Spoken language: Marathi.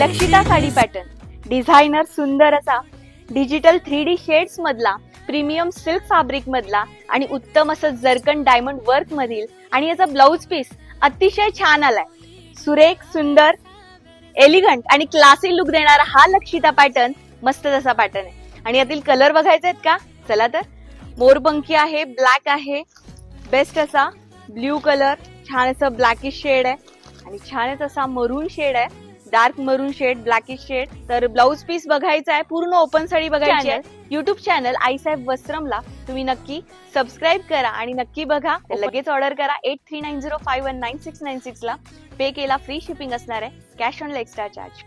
लक्षिता साडी पॅटर्न डिझायनर सुंदर असा. डिजिटल थ्री डी शेड्स मधला प्रीमियम सिल्क फॅब्रिक मधला आणि उत्तम असं जरकन डायमंड वर्क मधील आणि याचा ब्लाउज पीस अतिशय छान आलाय. सुरेख सुंदर एलिगंट आणि क्लासी लुक देणारा हा लक्षिता पॅटर्न मस्त तसा पॅटर्न आहे. आणि यातील कलर बघायचे आहेत का? चला तर. मोरपंखी आहे ब्लॅक आहे. बेस्ट असा. ब्ल्यू कलर छान असं ब्लॅकिश शेड आहे. आणि छानच असा मरून शेड आहे. Dark maroon shade blackish shade. तर ब्लाऊज पीस बघायचा आहे पूर्ण ओपन साडी बघायची आहे. युट्यूब चॅनल आईसाहेब वस्त्रमला तुम्ही नक्की सबस्क्राईब करा आणि नक्की बघा. लगेच ऑर्डर करा. Eight three nine zero five one nine six nine six ला. पे केला फ्री शिपिंग असणार आहे. Cash on extra charge